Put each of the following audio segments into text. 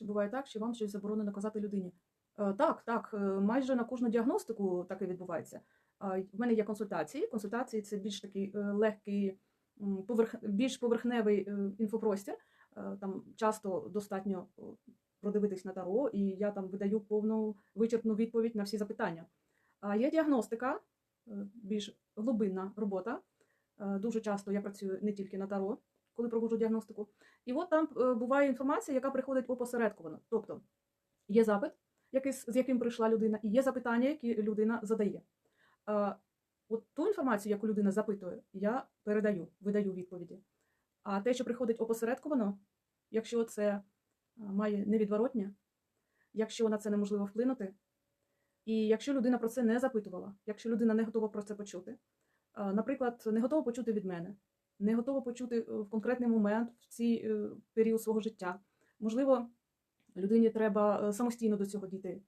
Чи буває так, що вам щось заборонено казати людині? Е, Так, так, е, майже на кожну діагностику таке відбувається. В мене є консультації. Консультації це більш такий е, легкий, поверх, більш поверхневий інфопростір. Там часто достатньо продивитись на таро, і я там видаю повну вичерпну відповідь на всі запитання. А є діагностика, більш глибинна робота. Дуже часто я працюю не тільки на таро, коли проводжу діагностику. І от там е, буває інформація, яка приходить опосередковано. Тобто є запит, з яким прийшла людина, і є запитання, які людина задає. От ту інформацію, яку людина запитує, я передаю, видаю відповіді. А те, що приходить опосередковано, якщо це е, має невідворотнє, якщо на це неможливо вплинути, і якщо людина про це не запитувала, якщо людина не готова про це почути, наприклад, не готова почути від мене, не готова почути е, в конкретний момент в цей е, період свого життя. Можливо, людині треба е, самостійно до цього дійти.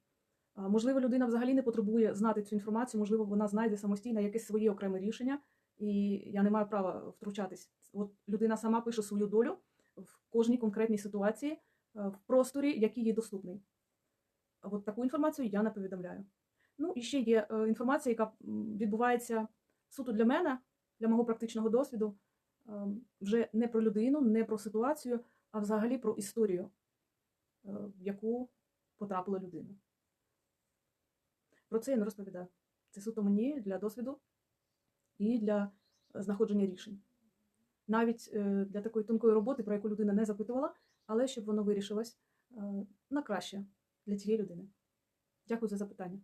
Можливо, людина взагалі не потребує знати цю інформацію, можливо, вона знайде самостійно якесь своє окреме рішення, і я не маю права втручатись. От людина сама пише свою долю в кожній конкретній ситуації, в просторі, який їй доступний. От таку інформацію я не повідомляю. Ну і ще є інформація, яка відбувається суто для мене, для мого практичного досвіду, вже не про людину, не про ситуацію, а взагалі про історію, е, в яку потрапила людина. Про це я не розповідаю. Це суто мені для досвіду і для знаходження рішень. Навіть е, для такої тонкої роботи, про яку людина не запитувала, але щоб воно вирішилось е, на краще для цієї людини. Дякую за запитання.